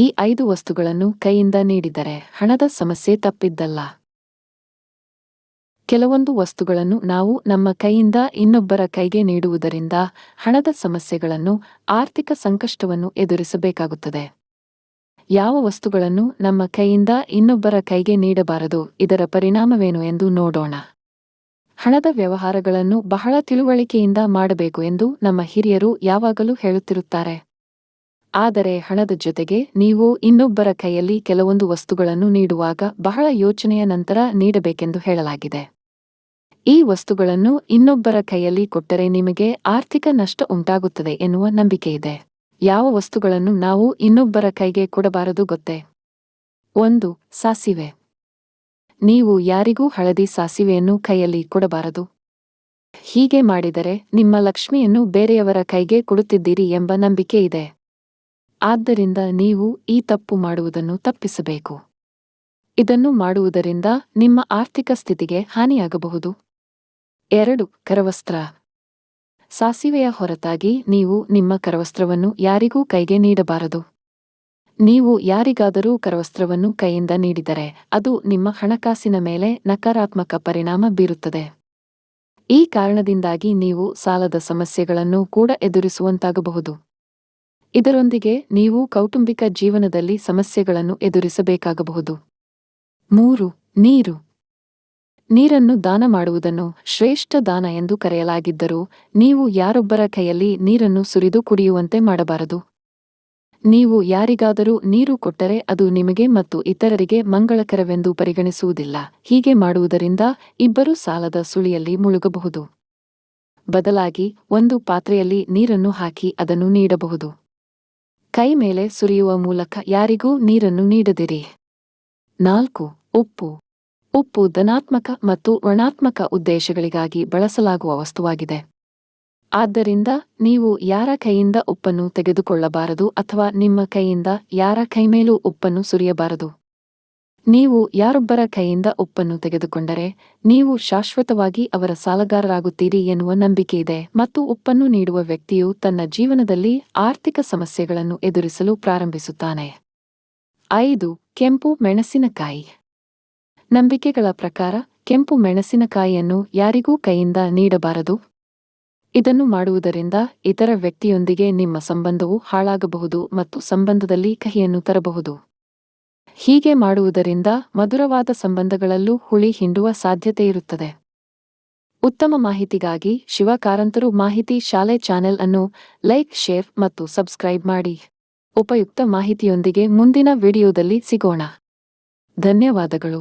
ಈ ಐದು ವಸ್ತುಗಳನ್ನು ಕೈಯಿಂದ ನೀಡಿದರೆ ಹಣದ ಸಮಸ್ಯೆ ತಪ್ಪಿದ್ದಲ್ಲ. ಕೆಲವೊಂದು ವಸ್ತುಗಳನ್ನು ನಾವು ನಮ್ಮ ಕೈಯಿಂದ ಇನ್ನೊಬ್ಬರ ಕೈಗೆ ನೀಡುವುದರಿಂದ ಹಣದ ಸಮಸ್ಯೆಗಳನ್ನು ಆರ್ಥಿಕ ಸಂಕಷ್ಟವನ್ನು ಎದುರಿಸಬೇಕಾಗುತ್ತದೆ. ಯಾವ ವಸ್ತುಗಳನ್ನು ನಮ್ಮ ಕೈಯಿಂದ ಇನ್ನೊಬ್ಬರ ಕೈಗೆ ನೀಡಬಾರದು, ಇದರ ಪರಿಣಾಮವೇನು ಎಂದು ನೋಡೋಣ. ಹಣದ ವ್ಯವಹಾರಗಳನ್ನು ಬಹಳ ತಿಳುವಳಿಕೆಯಿಂದ ಮಾಡಬೇಕು ಎಂದು ನಮ್ಮ ಹಿರಿಯರು ಯಾವಾಗಲೂ ಹೇಳುತ್ತಿರುತ್ತಾರೆ. ಆದರೆ ಹಣದ ಜೊತೆಗೆ ನೀವು ಇನ್ನೊಬ್ಬರ ಕೈಯಲ್ಲಿ ಕೆಲವೊಂದು ವಸ್ತುಗಳನ್ನು ನೀಡುವಾಗ ಬಹಳ ಯೋಚನೆಯ ನಂತರ ನೀಡಬೇಕೆಂದು ಹೇಳಲಾಗಿದೆ. ಈ ವಸ್ತುಗಳನ್ನು ಇನ್ನೊಬ್ಬರ ಕೈಯಲ್ಲಿ ಕೊಟ್ಟರೆ ನಿಮಗೆ ಆರ್ಥಿಕ ನಷ್ಟ ಉಂಟಾಗುತ್ತದೆ ಎನ್ನುವ ನಂಬಿಕೆಯಿದೆ ಯಾವ ವಸ್ತುಗಳನ್ನು ನಾವು ಇನ್ನೊಬ್ಬರ ಕೈಗೆ ಕೊಡಬಾರದು ಗೊತ್ತೇ? ಒಂದು, ಸಾಸಿವೆ. ನೀವು ಯಾರಿಗೂ ಹಳದಿ ಸಾಸಿವೆಯನ್ನು ಕೈಯಲ್ಲಿ ಕೊಡಬಾರದು. ಹೀಗೆ ಮಾಡಿದರೆ ನಿಮ್ಮ ಲಕ್ಷ್ಮಿಯನ್ನು ಬೇರೆಯವರ ಕೈಗೆ ಕೊಡುತ್ತಿದ್ದೀರಿ ಎಂಬ ನಂಬಿಕೆ ಇದೆ. ಆದ್ದರಿಂದ ನೀವು ಈ ತಪ್ಪು ಮಾಡುವುದನ್ನು ತಪ್ಪಿಸಬೇಕು. ಇದನ್ನು ಮಾಡುವುದರಿಂದ ನಿಮ್ಮ ಆರ್ಥಿಕ ಸ್ಥಿತಿಗೆ ಹಾನಿಯಾಗಬಹುದು. ಎರಡು, ಕರವಸ್ತ್ರ. ಸಾಸಿವೆಯ ಹೊರತಾಗಿ ನೀವು ನಿಮ್ಮ ಕರವಸ್ತ್ರವನ್ನು ಯಾರಿಗೂ ಕೈಗೆ ನೀಡಬಾರದು. ನೀವು ಯಾರಿಗಾದರೂ ಕರವಸ್ತ್ರವನ್ನು ಕೈಯಿಂದ ನೀಡಿದರೆ ಅದು ನಿಮ್ಮ ಹಣಕಾಸಿನ ಮೇಲೆ ನಕಾರಾತ್ಮಕ ಪರಿಣಾಮ ಬೀರುತ್ತದೆ. ಈ ಕಾರಣದಿಂದಾಗಿ ನೀವು ಸಾಲದ ಸಮಸ್ಯೆಗಳನ್ನು ಕೂಡ ಎದುರಿಸುವಂತಾಗಬಹುದು. ಇದರೊಂದಿಗೆ ನೀವು ಕೌಟುಂಬಿಕ ಜೀವನದಲ್ಲಿ ಸಮಸ್ಯೆಗಳನ್ನು ಎದುರಿಸಬೇಕಾಗಬಹುದು. ಮೂರು, ನೀರು. ನೀರನ್ನು ದಾನ ಮಾಡುವುದನ್ನು ಶ್ರೇಷ್ಠ ದಾನ ಎಂದು ಕರೆಯಲಾಗಿದ್ದರೂ, ನೀವು ಯಾರೊಬ್ಬರ ಕೈಯಲ್ಲಿ ನೀರನ್ನು ಸುರಿದು ಕುಡಿಯುವಂತೆ ಮಾಡಬಾರದು. ನೀವು ಯಾರಿಗಾದರೂ ನೀರು ಕೊಟ್ಟರೆ ಅದು ನಿಮಗೆ ಮತ್ತು ಇತರರಿಗೆ ಮಂಗಳಕರವೆಂದು ಪರಿಗಣಿಸುವುದಿಲ್ಲ. ಹೀಗೆ ಮಾಡುವುದರಿಂದ ಇಬ್ಬರು ಸಾಲದ ಸುಳಿಯಲ್ಲಿ ಮುಳುಗಬಹುದು. ಬದಲಾಗಿ, ಒಂದು ಪಾತ್ರೆಯಲ್ಲಿ ನೀರನ್ನು ಹಾಕಿ ಅದನ್ನು ನೀಡಬಹುದು. ಕೈ ಮೇಲೆ ಸುರಿಯುವ ಮೂಲಕ ಯಾರಿಗೂ ನೀರನ್ನು ನೀಡದಿರಿ. ನಾಲ್ಕು, ಉಪ್ಪು. ಉಪ್ಪು ಧನಾತ್ಮಕ ಮತ್ತು ಋಣಾತ್ಮಕ ಉದ್ದೇಶಗಳಿಗಾಗಿ ಬಳಸಲಾಗುವ ವಸ್ತುವಾಗಿದೆ. ಆದ್ದರಿಂದ ನೀವು ಯಾರ ಕೈಯಿಂದ ಉಪ್ಪನ್ನು ತೆಗೆದುಕೊಳ್ಳಬಾರದು ಅಥವಾ ನಿಮ್ಮ ಕೈಯಿಂದ ಯಾರ ಕೈಮೇಲೂ ಉಪ್ಪನ್ನು ಸುರಿಯಬಾರದು. ನೀವು ಯಾರೊಬ್ಬರ ಕೈಯಿಂದ ಉಪ್ಪನ್ನು ತೆಗೆದುಕೊಂಡರೆ, ನೀವು ಶಾಶ್ವತವಾಗಿ ಅವರ ಸಾಲಗಾರರಾಗುತ್ತೀರಿ ಎನ್ನುವ ನಂಬಿಕೆ ಇದೆ ಮತ್ತು ಉಪ್ಪನ್ನು ನೀಡುವ ವ್ಯಕ್ತಿಯು ತನ್ನ ಜೀವನದಲ್ಲಿ ಆರ್ಥಿಕ ಸಮಸ್ಯೆಗಳನ್ನು ಎದುರಿಸಲು ಪ್ರಾರಂಭಿಸುತ್ತಾನೆ. ಐದು, ಕೆಂಪು ಮೆಣಸಿನಕಾಯಿ. ನಂಬಿಕೆಗಳ ಪ್ರಕಾರ, ಕೆಂಪು ಮೆಣಸಿನಕಾಯಿಯನ್ನು ಯಾರಿಗೂ ಕೈಯಿಂದ ನೀಡಬಾರದು. ಇದನ್ನು ಮಾಡುವುದರಿಂದ ಇತರ ವ್ಯಕ್ತಿಯೊಂದಿಗೆ ನಿಮ್ಮ ಸಂಬಂಧವು ಹಾಳಾಗಬಹುದು ಮತ್ತು ಸಂಬಂಧದಲ್ಲಿ ಕಹಿಯನ್ನು ತರಬಹುದು. ಹೀಗೆ ಮಾಡುವುದರಿಂದ ಮಧುರವಾದ ಸಂಬಂಧಗಳಲ್ಲೂ ಹುಳಿ ಹಿಂಡುವ ಸಾಧ್ಯತೆಯಿರುತ್ತದೆ. ಉತ್ತಮ ಮಾಹಿತಿಗಾಗಿ ಶಿವ ಕಾರಂತರು ಮಾಹಿತಿ ಶಾಲೆ ಚಾನೆಲ್ ಅನ್ನು ಲೈಕ್, ಶೇರ್ ಮತ್ತು ಸಬ್ಸ್ಕ್ರೈಬ್ ಮಾಡಿ. ಉಪಯುಕ್ತ ಮಾಹಿತಿಯೊಂದಿಗೆ ಮುಂದಿನ ವಿಡಿಯೋದಲ್ಲಿ ಸಿಗೋಣ. ಧನ್ಯವಾದಗಳು.